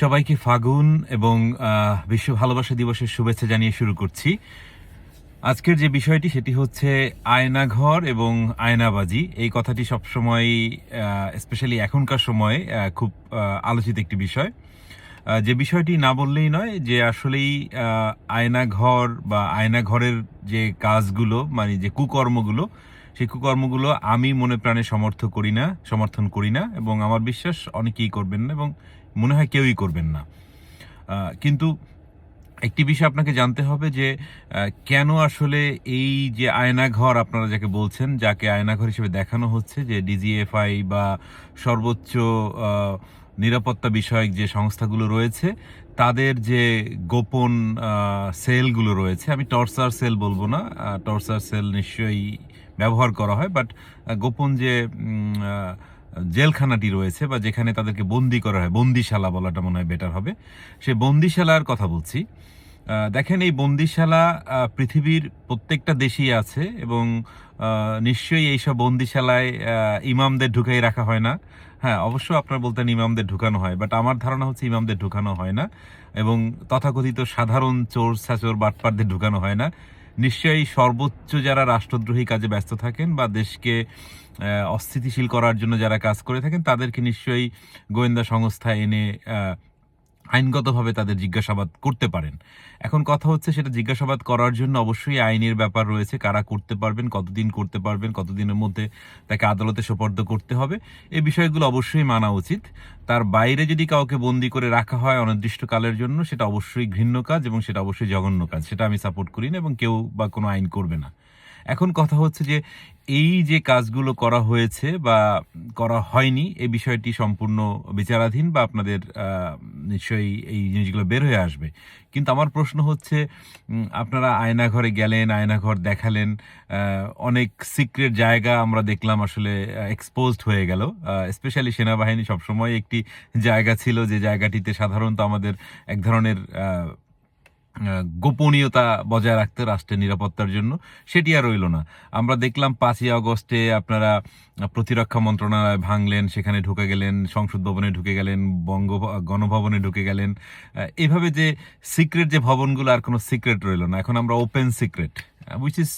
সবাইকে ফাগুন এবং বিশ্ব ভালোবাসা দিবসের শুভেচ্ছা জানিয়ে শুরু করছি। আজকের যে বিষয়টি, সেটি হচ্ছে আয়নাঘর এবং আয়নাবাজি। এই কথাটি সবসময় স্পেশালি এখনকার সময়ে খুব আলোচিত একটি বিষয়। যে বিষয়টি না বললেই নয় যে আসলেই আয়নাঘর বা আয়নাঘরের যে কাজগুলো মানে যে কুকর্মগুলো, সেই কুকর্মগুলো আমি মনে প্রাণে সমর্থ করি না, সমর্থন করি না এবং আমার বিশ্বাস অনেকেই করবেন না এবং মনে হয় কেউই করবেন না। কিন্তু একটি বিষয় আপনাকে জানতে হবে যে কেন আসলে এই যে আয়নাঘর আপনারা যাকে বলছেন, যাকে আয়নাঘর হিসেবে দেখানো হচ্ছে, যে ডিজিএফআই বা সর্বোচ্চ নিরাপত্তা বিষয়ক যে সংস্থাগুলো রয়েছে, তাদের যে গোপন সেলগুলো রয়েছে, আমি টর্চার সেল বলব না টর্চার সেল নিশ্চয়ই ব্যবহার করা হয়, বাট গোপন যে জেলখানাটি রয়েছে বা যেখানে তাদেরকে বন্দি করা হয়, বন্দিশালা বলাটা মনে হয় বেটার হবে। সে বন্দিশালার কথা বলছি। দেখেন এই বন্দিশালা পৃথিবীর প্রত্যেকটা দেশেই আছে এবং নিশ্চয়ই এইসব বন্দিশালায় ইমামদের ঢুকাই রাখা হয় না। হ্যাঁ অবশ্য আপনার বলতেন ইমামদের ঢুকানো হয় বাট আমার ধারণা হচ্ছে ইমামদের ঢুকানো হয় না এবং তথাকথিত সাধারণ চোর ছাচোর বাটপারদের ঢুকানো হয় না। নিশ্চয়ই সর্বোচ্চ যারা রাষ্ট্রদ্রোহী কাজে ব্যস্ত থাকেন বা দেশকে অস্থিতিশীল করার জন্য যারা কাজ করে থাকেন, তাদেরকে নিশ্চয়ই গোয়েন্দা সংস্থা এনে আইনগতভাবে তাদের জিজ্ঞাসাবাদ করতে পারেন। এখন কথা হচ্ছে সেটা জিজ্ঞাসাবাদ করার জন্য অবশ্যই আইনের ব্যাপার রয়েছে, কারা করতে পারবেন, কতদিন করতে পারবেন, কতদিনের মধ্যে তাকে আদালতে সোপর্দ করতে হবে এই বিষয়গুলো অবশ্যই মানা উচিত। তার বাইরে যদি কাউকে বন্দি করে রাখা হয় অনির্দিষ্টকালের জন্য, সেটা অবশ্যই ঘৃণ্য কাজ এবং সেটা অবশ্যই জঘন্য কাজ, সেটা আমি সাপোর্ট করি না এবং কেউ বা কোনো আইন করবে না। এখন কথা হচ্ছে যে এই যে কাজগুলো করা হয়েছে বা করা হয়নি, এই বিষয়টি সম্পূর্ণ বিচারাধীন বা আপনাদের নিশ্চয়ই এই জিনিসগুলো বের হয়ে আসবে। কিন্তু আমার প্রশ্ন হচ্ছে আপনারা আয়নাঘরে গেলেন, আয়নাঘর দেখালেন অনেক সিক্রেট জায়গা আমরা দেখলাম আসলে এক্সপোজড হয়ে গেল। স্পেশালি সেনাবাহিনী সবসময় একটি জায়গা ছিল যে জায়গাটিতে সাধারণত আমাদের এক ধরনের গোপনীয়তা বজায় রাখতে রাষ্ট্রের নিরাপত্তার জন্য সেটি আর রইল না। আমরা দেখলাম পাঁচই আগস্টে আপনারা প্রতিরক্ষা মন্ত্রণালয় ভাঙলেন, সেখানে ঢুকে গেলেন, সংসদ ভবনে ঢুকে গেলেন, বঙ্গ গণভবনে ঢুকে গেলেন। এভাবে যে সিক্রেট যে ভবনগুলো, আর কোনো সিক্রেট রইল না। এখন আমরা ওপেন সিক্রেট উইচ ইজ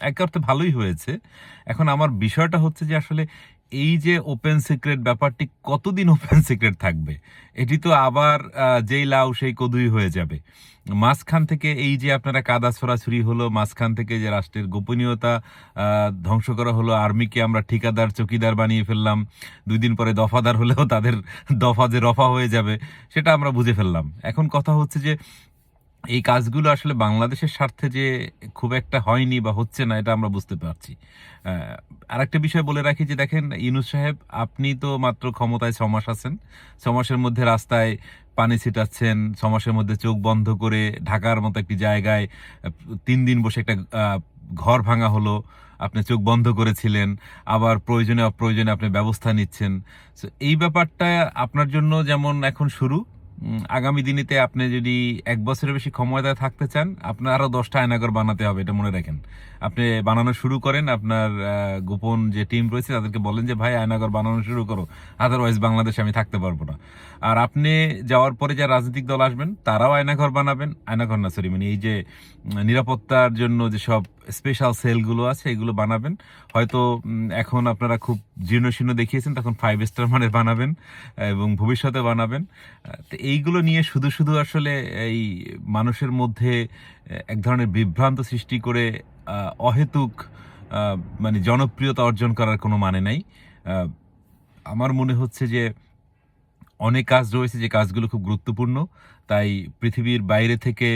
এক অর্থে ভালোই হয়েছে। এখন আমার বিষয়টা হচ্ছে যে আসলে এই যে ওপেন সিক্রেট ব্যাপারটি কতদিন ওপেন সিক্রেট থাকবে? এটি তো আবার যেই লাউ সেই কদুই হয়ে যাবে। মাঝখান থেকে এই যে আপনারা কাদা ছড়াছড়ি হলো, মাঝখান থেকে যে রাষ্ট্রের গোপনীয়তা ধ্বংস করা হলো, আর্মিকে আমরা ঠিকাদার, চকিদার বানিয়ে ফেললাম, দুই দিন পরে দফাদার হলেও তাদের দফা যে রফা হয়ে যাবে, সেটা আমরা বুঝে ফেললাম। এখন কথা হচ্ছে যে এই কাজগুলো আসলে বাংলাদেশের স্বার্থে যে খুব একটা হয়নি বা হচ্ছে না, এটা আমরা বুঝতে পারছি। আর একটা বিষয় বলে রাখি যে দেখেন ইনুস সাহেব, আপনি তো মাত্র ক্ষমতায় ছ মাস আছেন। ছ মাসের মধ্যে রাস্তায় পানি ছিটাচ্ছেন, ছ মাসের মধ্যে চোখ বন্ধ করে ঢাকার মতো একটি জায়গায় তিন দিন বসে একটা ঘর ভাঙা হলো, আপনি চোখ বন্ধ করেছিলেন, আবার প্রয়োজনে অপ্রয়োজনে আপনি ব্যবস্থা নিচ্ছেন। এই ব্যাপারটা আপনার জন্য যেমন এখন শুরু আগামী দিনেতে আপনি যদি এক বছরের বেশি ক্ষমতায় থাকতে চান, আপনার আরও দশটা আয়নাগর বানাতে হবে, এটা মনে রাখেন। আপনি বানানো শুরু করেন, আপনার গোপন যে টিম রয়েছে তাদেরকে বলেন যে, ভাই আয়নাগর বানানো শুরু করো আদারওয়াইজ বাংলাদেশে আমি থাকতে পারব না। আর আপনি যাওয়ার পরে যে রাজনৈতিক দল আসবেন, তারাও আয়নাঘর বানাবেন। আয়নাঘর না সরি মানে এই যে নিরাপত্তার জন্য যে সব স্পেশাল সেলগুলো আছে, এগুলো বানাবেন। হয়তো এখন আপনারা খুব জীর্ণশীর্ণ দেখিয়েছেন, তখন ফাইভ স্টার মানের বানাবেন, এবং ভবিষ্যতে বানাবেন। তো এইগুলো নিয়ে শুধু শুধু আসলে এই মানুষের মধ্যে এক ধরনের বিভ্রান্ত সৃষ্টি করে অহেতুক মানে জনপ্রিয়তা অর্জন করার কোনো মানে নাই। আমার মনে হচ্ছে যে অনেক কাজ রয়েছে যে কাজগুলো খুব গুরুত্বপূর্ণ। তাই পৃথিবীর বাইরে থেকে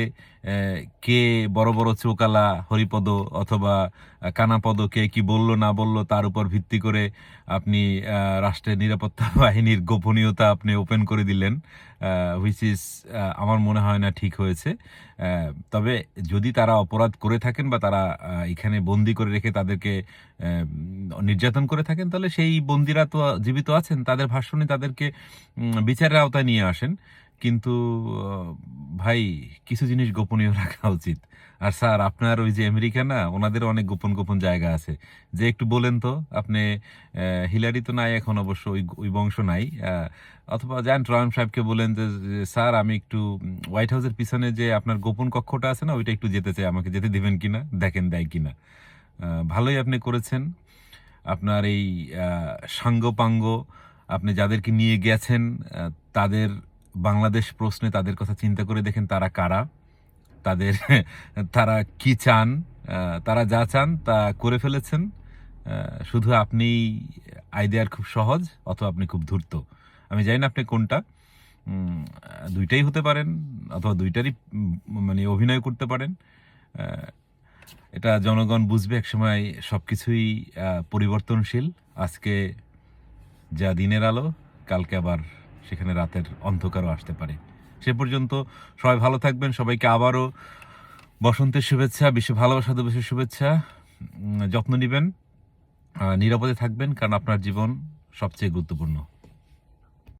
কে বড় বড় চোকালা, হরিপদ অথবা কানাপদ, কে কি বলল না বলল তার উপর ভিত্তি করে আপনি রাষ্ট্রের নিরাপত্তা বাহিনীর গোপনীয়তা আপনি ওপেন করে দিলেন হুইচ ইজ আমার মনে হয় না ঠিক হয়েছে। তবে যদি তারা অপরাধ করে থাকেন বা তারা এখানে বন্দি করে রেখে তাদেরকে নির্যাতন করে থাকেন, তাহলে সেই বন্দিরা তো জীবিত আছেন, তাদের ভাষণে তাদেরকে বিচারের আওতায় নিয়ে আসেন। কিন্তু ভাই কিছু জিনিস গোপনীয় রাখা উচিত। আর স্যার আপনার ওই যে আমেরিকা না ওনাদের অনেক গোপন গোপন জায়গা আছে। যে একটু বলেন তো আপনি হিলারি তো নাই এখন অবশ্য ওই ওই বংশ নাই। অথবা যান ট্রাম্প সাহেবকে বলেন যে স্যার আমি একটু হোয়াইট হাউসের পিছনে যে আপনার গোপন কক্ষটা আছে না ওইটা একটু যেতে চাই আমাকে যেতে দিবেন কিনা দেখেন দেয় কিনা। আহ, ভালোই আপনি করেছেন। আপনার এই আহ, সাঙ্গপাঙ্গ আপনি যাদেরকে নিয়ে গেছেন তাদের বাংলাদেশ প্রশ্নে তাদের কথা চিন্তা করে দেখেন তারা কারা। তাদের, তারা কি চান তারা যা চান তা করে ফেলেছেন। শুধু আপনি আইডিয়ার খুব সহজ, অথবা আপনি খুব ধূর্ত। আমি জানি না আপনি কোনটা। দুইটাই হতে পারেন, অথবা দুইটারই মানে অভিনয় করতে পারেন। এটা জনগণ বুঝবে একসময় সব কিছুই পরিবর্তনশীল। আজকে যা দিনের আলো, কালকে আবার সেখানে রাতের অন্ধকারও আসতে পারে। সে পর্যন্ত সবাই ভালো থাকবেন, সবাইকে আবারও বসন্তের শুভেচ্ছা বিশ্ব ভালোবাসা দিবসের শুভেচ্ছা যত্ন নেবেন নিরাপদে থাকবেন, কারণ আপনার জীবন সবচেয়ে গুরুত্বপূর্ণ।